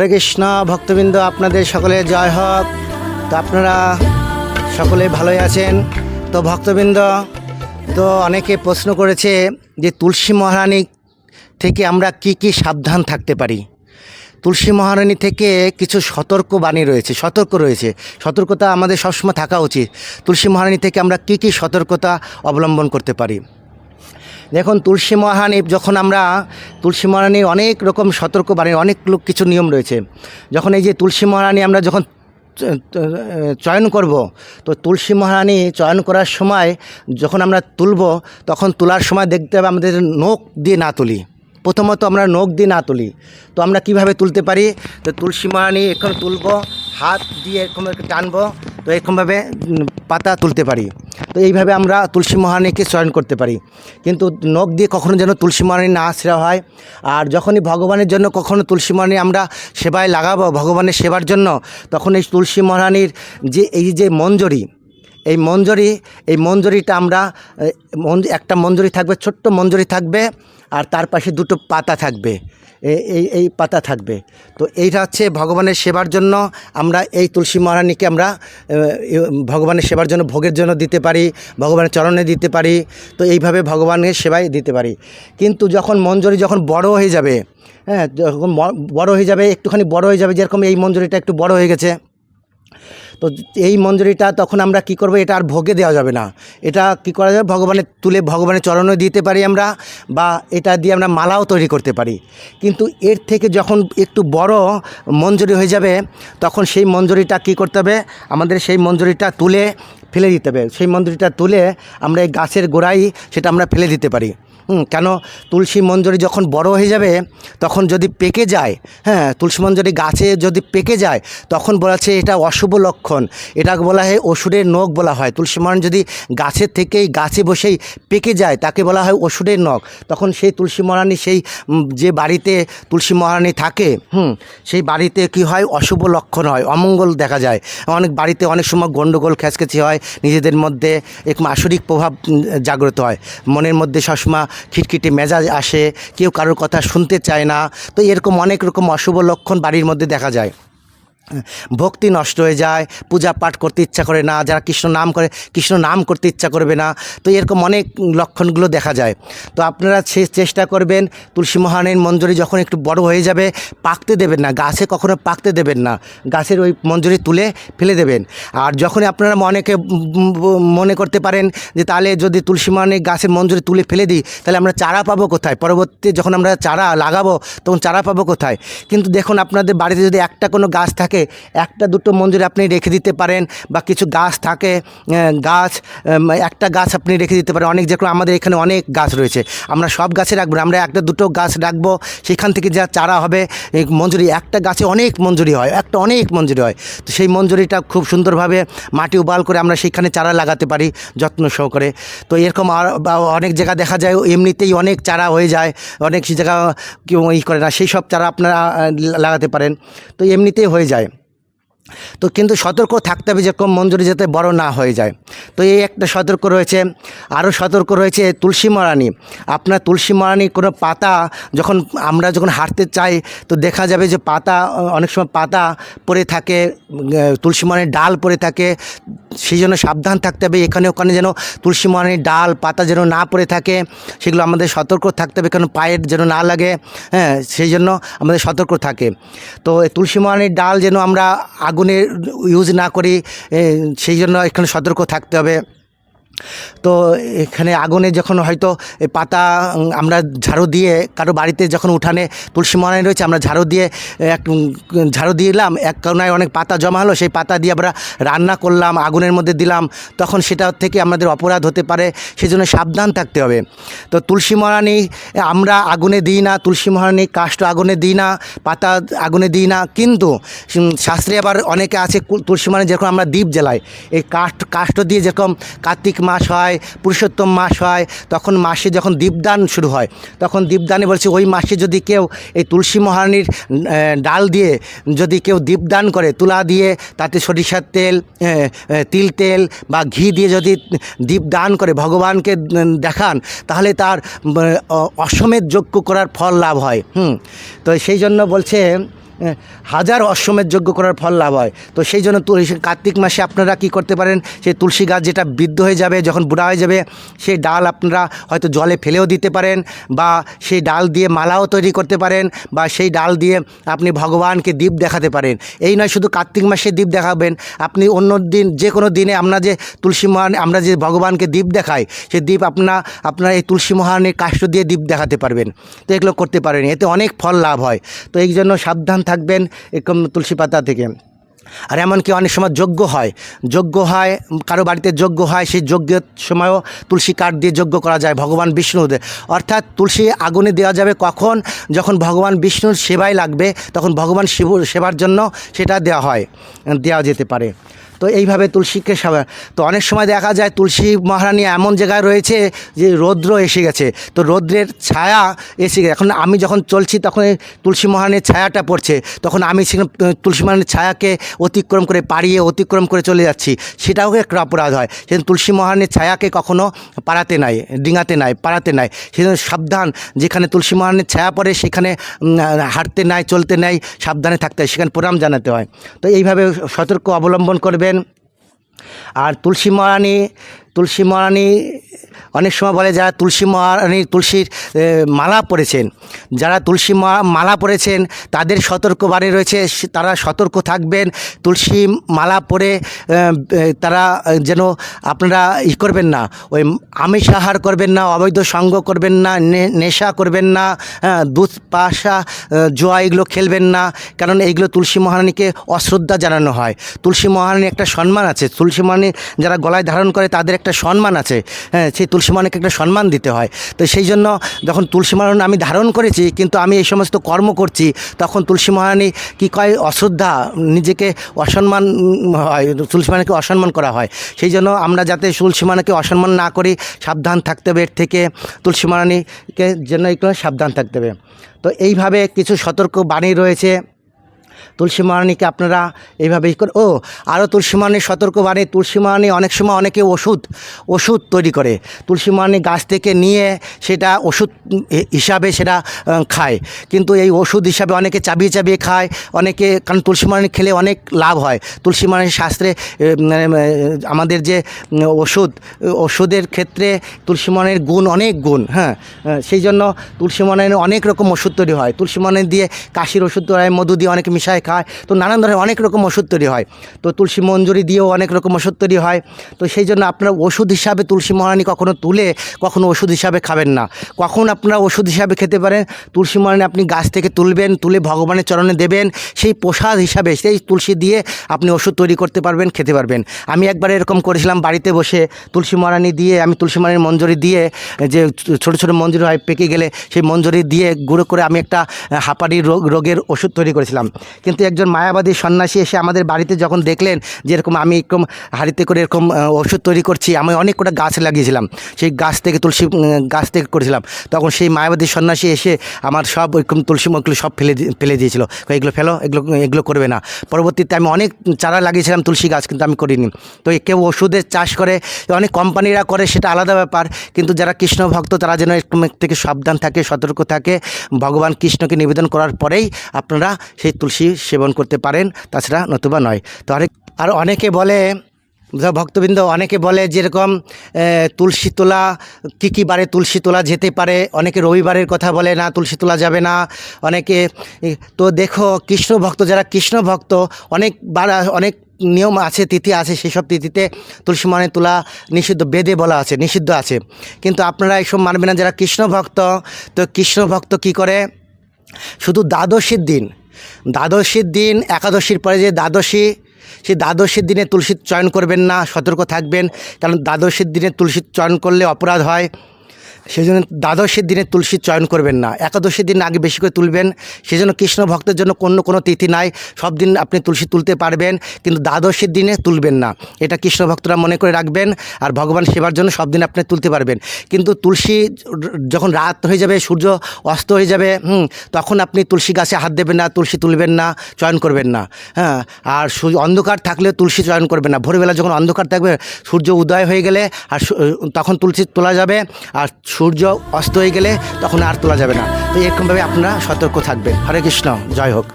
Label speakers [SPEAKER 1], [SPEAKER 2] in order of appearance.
[SPEAKER 1] হরে কৃষ্ণ, ভক্তবৃন্দ, আপনাদের সকলে জয় হোক। তো আপনারা সকলে ভালোই আছেন। তো ভক্তবৃন্দ, তো অনেকে প্রশ্ন করেছে যে তুলসী মহারানী থেকে আমরা কি কি সাবধান থাকতে পারি? তুলসী মহারানী থেকে কিছু সতর্ক বাণী রয়েছে, সতর্ক রয়েছে। সতর্কতা আমাদের সবসময় থাকা উচিত। তুলসী মহারানী থেকে আমরা কি কি সতর্কতা অবলম্বন করতে পারি? দেখুন, তুলসী মহারানী, যখন আমরা তুলসী মহারানীর অনেক রকম সতর্ক বাড়ি অনেক লোক কিছু নিয়ম রয়েছে, যখন এই যে তুলসী মহারানী আমরা যখন চয়ন করব, তো তুলসী মহারানী চয়ন করার সময় যখন আমরা তুলব, তখন তোলার সময় দেখতে হবে আমাদের নখ দিয়ে না তুলি। প্রথমত আমরা নখ দিয়ে না তুলি। তো আমরা কীভাবে তুলতে পারি? তো তুলসী মহারানী এখন তুলব, হাত দিয়ে এরকম টানবো, তো এরকমভাবে পাতা তুলতে পারি। তো এইভাবে আমরা তুলসী মহারানীকে চয়ন করতে পারি। কিন্তু নখ দিয়ে কখনো যেন তুলসী মহারানী না আশ্রা হয়, আর যখনই ভগবানের জন্য কখনো তুলসী মহারানী আমরা সেবায় লাগাবো, ভগবানের সেবার জন্য, তখন এই তুলসী মহারানীর যে, এই যে মঞ্জরি, এই মঞ্জরি, এই মঞ্জরিটা আমরা একটা মঞ্জরি থাকবে, ছোট্ট মঞ্জরি থাকবে আর তার পাশে দুটো পাতা থাকবে। এই এই পাতা থাকবে। তো এইটা হচ্ছে ভগবানের সেবার জন্য আমরা এই তুলসী মহারানীকে আমরা ভগবানের সেবার জন্য ভোগের জন্য দিতে পারি, ভগবানের চরণে দিতে পারি। তো এইভাবে ভগবানের সেবায় দিতে পারি। কিন্তু যখন মঞ্জরি যখন বড় হয়ে যাবে হ্যাঁ যখন বড় হয়ে যাবে, একটুখানি বড় হয়ে যাবে, যেরকম এই মঞ্জরিটা একটু বড় হয়ে গেছে তো এই মঞ্জুরিটা তখন আমরা কি করব, এটা আর ভোগে দেওয়া যাবে না। এটা কি করা যাবে? ভগবানের তুলে ভগবানের চরণে দিতে পারি আমরা বা এটা দিয়ে আমরা মালাও তৈরি করতে পারি। কিন্তু এর থেকে যখন একটু বড় মঞ্জুরি হয়ে যাবে, তখন সেই মঞ্জুরিটা কি করতে হবে? আমাদের সেই মঞ্জুরিটা তুলে ফেলে দিতে হবে। সেই মঞ্জুরিটা তুলে আমরা এই গাছের গোড়ায় সেটা আমরা ফেলে দিতে পারি। কেন? তুলসী মঞ্জরি যখন বড় হয়ে যাবে, তখন যদি পেকে যায় হ্যাঁ তুলসী মঞ্জরি গাছে যদি পেকে যায়, তখন বলা এটা অশুভ লক্ষণ। এটাকে বলা হয় অসুরের নখ বলা হয়। তুলসী মহারানী যদি গাছের থেকেই, গাছে বসেই পেকে যায়, তাকে বলা হয় অসুরের নখ। তখন সেই তুলসী মহারানী সেই যে বাড়িতে তুলসী মহারানী থাকে, হুম, সেই বাড়িতে কি হয়? অশুভ লক্ষণ হয়, অমঙ্গল দেখা যায়। অনেক বাড়িতে অনেক সময় গণ্ডগোল খ্যাচখেচি হয়, নিজেদের মধ্যে এক আসরিক প্রভাব জাগ্রত হয়। মনের মধ্যে সবসময় খিটখিটে মেজাজ আসে, কেউ কারোর কথা শুনতে চায় না। তো এরকম অনেক রকম অশুভ লক্ষণ বাড়ির মধ্যে দেখা যায়। ভক্তি নষ্ট হয়ে যায়, পূজা পাঠ করতে ইচ্ছা করে না, যারা কৃষ্ণ নাম করে, কৃষ্ণ নাম করতে ইচ্ছা করবে না। তো এরকম অনেক লক্ষণগুলো দেখা যায়। তো আপনারা সে চেষ্টা করবেন, তুলসী মহানের মঞ্জুরি যখন একটু বড় হয়ে যাবে, পাকতে দেবেন না, গাছে কখনো পাকতে দেবেন না। গাছের ওই মঞ্জরি তুলে ফেলে দেবেন। আর যখনই আপনারা অনেকে মনে করতে পারেন যে তাহলে যদি তুলসী মহানের গাছের মঞ্জুরি তুলে ফেলে দিই, তাহলে আমরা চারা পাবো কোথায়? পরবর্তী যখন আমরা চারা লাগাবো, তখন চারা পাবো কোথায়? কিন্তু দেখুন, আপনাদের বাড়িতে যদি একটা কোনো গাছ থাকে একটা দুটো মঞ্জুরি আপনি রেখে দিতে পারেন বা কিছু গাছ থাকে গাছ একটা গাছ আপনি রেখে দিতে পারেন। অনেক যেরকম আমাদের এখানে অনেক গাছ রয়েছে। আমরা সব গাছে রাখব আমরা একটা দুটো গাছ রাখব, সেখান থেকে যা চারা হবে মঞ্জুরি, একটা গাছে অনেক মঞ্জুরি হয়, একটা অনেক মঞ্জুরি হয়। তো সেই মঞ্জুরিটা খুব সুন্দরভাবে মাটি উবাল করে আমরা সেখানে চারা লাগাতে পারি, যত্ন সহকারে। তো এরকম অনেক জায়গা দেখা যায়, এমনিতেই অনেক চারা হয়ে যায়, অনেক জায়গা কেউ ই করে না, সেই সব চারা আপনারা লাগাতে পারেন। তো এমনিতেই হয়ে যায়। তো কিন্তু সতর্ক থাকতে হবে যে যেরকম মঞ্জুরি যাতে বড় না হয়ে যায়। তো এই একটা সতর্ক রয়েছে, আরও সতর্ক রয়েছে তুলসী মারানি আপনার তুলসী মারানি কোনো পাতা যখন আমরা যখন হাঁটতে চাই, তো দেখা যাবে যে পাতা, অনেক সময় পাতা পড়ে থাকে তুলসী মারানির ডাল পড়ে থাকে সেই জন্য সাবধান থাকতে হবে। এখানে ওখানে যেন তুলসী মরানির ডাল, পাতা যেন না পড়ে থাকে, সেগুলো আমাদের সতর্ক থাকতে হবে। কারণ পায়ের যেন না লাগে হ্যাঁ সেই জন্য আমাদের সতর্ক থাকে। তো তুলসী মরানির ডাল যেন আমরা আগুনে ইউজ না করি সেই জন্য এখানে সতর্ক থাকতে হবে। তো এখানে আগুনে যখন হয়তো পাতা আমরা ঝাড়ু দিয়ে কারও বাড়িতে যখন উঠানে তুলসী মরানি রয়েছে, আমরা ঝাড়ু দিয়ে, এক ঝাড়ু দিলাম এক কোনায় অনেক পাতা জমা হলো, সেই পাতা দিয়ে আমরা রান্না করলাম, আগুনের মধ্যে দিলাম, তখন সেটা থেকে আমাদের অপরাধ হতে পারে সেই জন্য সাবধান থাকতে হবে। তো তুলসী মহারানি আমরা আগুনে দিই না, তুলসী মহারানি কাষ্ট আগুনে দিই না, পাতা আগুনে দিই না, কিন্তু শাস্ত্রে আবার অনেকে আছে তুলসী মহারানি যেরকম আমরা দ্বীপ জ্বালাই, এই কাষ্ঠ কাষ্ঠ দিয়ে যেরকম কার্তিক মাস হয় পুরুষোত্তম মাস হয় তখন মাসে যখন দীপদান শুরু হয় তখন দীপদানে বলছে ওই মাসে যদি কেউ এই তুলসী মহারানির ডাল দিয়ে যদি কেউ দীপদান করে তুলা দিয়ে তাতে সরিষার তেল তিল তেল বা ঘি দিয়ে যদি দীপদান করে ভগবানকে দেখান তাহলে তার উম, অ- অশ্বমেধ যজ্ঞ করার ফল লাভ হয়। হুম তো সেই জন্য বলছে হাজার অশ্বমের যোগ্য করার ফল লাভ হয়। তো সেই জন্য তুলসী কার্তিক মাসে আপনারা কি করতে পারেন? সেই তুলসী গাছ যেটা বৃদ্ধ হয়ে যাবে, যখন বুড়া হয়ে যাবে, সেই ডাল আপনারা হয়তো জলে ফেলেও দিতে পারেন বা সেই ডাল দিয়ে মালাও তৈরি করতে পারেন বা সেই ডাল দিয়ে আপনি ভগবানকে দ্বীপ দেখাতে পারেন। এই নয় শুধু কার্তিক মাসে দ্বীপ দেখাবেন, আপনি অন্য দিন, যে কোনো দিনে আমরা যে তুলসী মহান, আমরা যে ভগবানকে দ্বীপ দেখাই, সেই দ্বীপ আপনার আপনার এই তুলসী মহানের কাষ্ঠ দিয়ে দ্বীপ দেখাতে পারবেন। তো এগুলো করতে পারেন, এতে অনেক ফল লাভ হয়। তো এই জন্য সাবধান থাকবেন এরকম তুলসী পাতা থেকে। আর এমনকি অনেক সময় যজ্ঞ হয়। যজ্ঞ হয়, কারও বাড়িতে যজ্ঞ হয়, সেই যজ্ঞের সময়ও তুলসী কাঠ দিয়ে যজ্ঞ করা যায় ভগবান বিষ্ণুদের অর্থাৎ তুলসী আগুনে দেওয়া যাবে কখন? যখন ভগবান বিষ্ণুর সেবায় লাগবে, তখন ভগবান শিব সেবার জন্য সেটা দেওয়া হয়, দেওয়া যেতে পারে। তো এইভাবে তুলসীকে সেবা তো অনেক সময় দেখা যায় তুলসী মহারানী এমন জায়গায় রয়েছে যে রৌদ্র এসে গেছে। তো রৌদ্রের ছায়া এসে গেছে। এখন আমি যখন চলছি তখন তুলসী মহারানীর ছায়াটা পড়ছে। তখন আমি সেখানে তুলসী মহারানীর ছায়াকে অতিক্রম করে পাড়িয়ে অতিক্রম করে চলে যাচ্ছি। সেটাও একটা অপরাধ হয়। সেজন্য তুলসী মহারানীর ছায়াকে কখনো পাড়াতে নাই, ডিঙাতে নাই, পাড়াতে নাই। সেজন্য সাবধান, যেখানে তুলসী মহারানীর ছায়া পড়ে সেখানে হাঁটতে নাই, চলতে নাই, সাবধানে থাকতে হয়, সেখানে প্রণাম জানাতে হয়। তো এইভাবে সতর্ক অবলম্বন করবেন। আর তুলসী মারানি তুলসী মহারানী অনেক সময় বলে যারা তুলসী মহারানী তুলসীর মালা পরেছেন যারা তুলসী মালা পরেছেন তাদের সতর্ক বাণী রয়েছে তারা সতর্ক থাকবেন তুলসী মালা পরে তারা যেন আপনারা ই করবেন না ওই আমিষ আহার করবেন না অবৈধ সঙ্গ করবেন না নে- নেশা করবেন না হ্যাঁ, দুধ পাশা জোয়া এগুলো খেলবেন না কারণ এইগুলো তুলসী মহারানীকে অশ্রদ্ধা জানানো হয়। তুলসী মহারানী একটা সম্মান আছে তুলসী মহারানী যারা গলায় ধারণ করে তাদের একটা সম্মান আছে হ্যাঁ সেই তুলসী মহারানীকে একটা সম্মান দিতে হয়। তো সেই জন্য যখন তুলসী মহারানী আমি ধারণ করেছি, কিন্তু আমি এই সমস্ত কর্ম করছি, তখন তুলসী মহারানী কী কয়? অশ্রদ্ধা, নিজেকে অসম্মান হয়, তুলসী মহারানীকে অসম্মান করা হয়। সেই জন্য আমরা যাতে তুলসী মহারানীকে অসম্মান না করি, সাবধান থাকতে হবে এর থেকে, তুলসী মহারানীকে যেন এগুলো সাবধান থাকতে হবে। তো এইভাবে কিছু সতর্ক বাণী রয়েছে। তুলসী মহারানীকে আপনারা এইভাবে ই করে ও আরও তুলসী মহারানীর সতর্ক বাণী তুলসী মহারানী অনেক সময় অনেকে ওষুধ ওষুধ তৈরি করে। তুলসী মহারানী গাছ থেকে নিয়ে সেটা ওষুধ হিসাবে সেটা খায়। কিন্তু এই ওষুধ হিসাবে অনেকে চাবিয়ে চাবিয়ে খায় অনেকে কারণ তুলসী মহারানী খেলে অনেক লাভ হয়। তুলসী মহারানীর শাস্ত্রে মানে, আমাদের যে ওষুধ ওষুধের ক্ষেত্রে তুলসী মহারানীর গুণ অনেক গুণ হ্যাঁ সেই জন্য তুলসী মহারানীর অনেক রকম ওষুধ তৈরি হয়। তুলসী মহারানী দিয়ে কাশির ওষুধ তৈরি হয় মধু দিয়ে অনেকে মিশায়। খায়। তো নানান ধরনের অনেক রকম ওষুধ তৈরি হয়। তো তুলসী মঞ্জুরি দিয়েও অনেক রকম ওষুধ তৈরি হয়। তো সেই জন্য আপনারা ওষুধ হিসাবে তুলসী মহারানী কখনো তুলে, কখনো ওষুধ হিসাবে খাবেন না। কখন আপনারা ওষুধ হিসাবে খেতে পারেন? তুলসী মহারানী আপনি গাছ থেকে তুলবেন, তুলে ভগবানের চরণে দেবেন। সেই প্রসাদ হিসাবে, সেই তুলসী দিয়ে আপনি ওষুধ তৈরি করতে পারবেন, খেতে পারবেন। আমি একবার এরকম করেছিলাম বাড়িতে বসে। তুলসী মহারানী দিয়ে, আমি তুলসী মহারানীর মঞ্জুরি দিয়ে, যে ছোটো ছোটো মঞ্জুরি হয়, পেকে গেলে সেই মঞ্জুরি দিয়ে গুঁড়ো করে আমি একটা হাঁপানি রোগ, রোগের ওষুধ তৈরি করেছিলাম। কিন্তু একজন মায়াবাদী সন্ন্যাসী এসে আমাদের বাড়িতে যখন দেখলেন যে এরকম আমি এরকম হাড়িতে করে এরকম ওষুধ তৈরি করছি, আমি অনেক কটা গাছ লাগিয়েছিলাম। সেই গাছ থেকে তুলসী গাছ থেকে করেছিলাম। তখন সেই মায়াবাদী সন্ন্যাসী এসে আমার সব ওইরকম তুলসী মুখগুলো সব ফেলে ফেলে দিয়েছিল। এগুলো ফেলো, এগুলো এগুলো করবে না। পরবর্তীতে আমি অনেক চারা লাগিয়েছিলাম তুলসী গাছ, কিন্তু আমি করিনি। তো কেউ ওষুধের চাষ করে, অনেক কোম্পানিরা করে, সেটা আলাদা ব্যাপার। কিন্তু যারা কৃষ্ণ ভক্ত, তারা যেন এরকম থেকে সাবধান থাকে, সতর্ক থাকে। ভগবান কৃষ্ণকে নিবেদন করার পরেই আপনারা সেই তুলসী সেবন করতে পারেন, তাছাড়া নতুবা নয়। তো আরেক, আর অনেকে বলে ভক্তবৃন্দ অনেকে বলে যেরকম তুলসী তোলা, কী কী বারে তুলসী তোলা যেতে পারে? অনেকে রবিবারের কথা বলে, না, তুলসী তোলা যাবে না। অনেকে তো দেখো, কৃষ্ণ ভক্ত, যারা কৃষ্ণ ভক্ত, অনেক বার, অনেক নিয়ম আছে, তিথি আছে, সেসব তিথিতে তুলসী মানে তোলা নিষিদ্ধ, বেদে বলা আছে, নিষিদ্ধ আছে। কিন্তু আপনারা এইসব মানবেন না, যারা কৃষ্ণ ভক্ত, তো কৃষ্ণ ভক্ত কী করে? শুধু দ্বাদশীর দিন দ্বাদশীর দিন, একাদশীর পরে যে দ্বাদশী, সেই দ্বাদশীর দিনে তুলসী চয়ন করবেন না, সতর্ক থাকবেন। কারণ দ্বাদশীর দিনে তুলসীর চয়ন করলে অপরাধ হয়। সেই জন্য দ্বাদশীর দিনে তুলসী চয়ন করবেন না। একাদশীর দিন আগে বেশি করে তুলবেন। সেই জন্য কৃষ্ণ ভক্তের জন্য কোনো কোনো তিথি নাই। সব দিন আপনি তুলসী তুলতে পারবেন, কিন্তু দ্বাদশীর দিনে তুলবেন না। এটা কৃষ্ণ ভক্তরা মনে করে রাখবেন আর ভগবান সেবার জন্য সব দিন আপনি তুলতে পারবেন। কিন্তু তুলসী যখন রাত হয়ে যাবে, সূর্য অস্ত হয়ে যাবে, হুম, তখন আপনি তুলসী গাছে হাত দেবেন না, তুলসী তুলবেন না, চয়ন করবেন না হ্যাঁ। আর অন্ধকার থাকলে তুলসী চয়ন করবেন না। ভোরবেলা যখন অন্ধকার থাকবে, সূর্য উদয় হয়ে গেলে আর তখন তুলসী তোলা যাবে। আর সূর্য অস্ত হয়ে গেলে তখন আর তোলা যাবে না। তো এরকমভাবে আপনারা সতর্ক থাকবেন। হরে কৃষ্ণ। জয় হোক।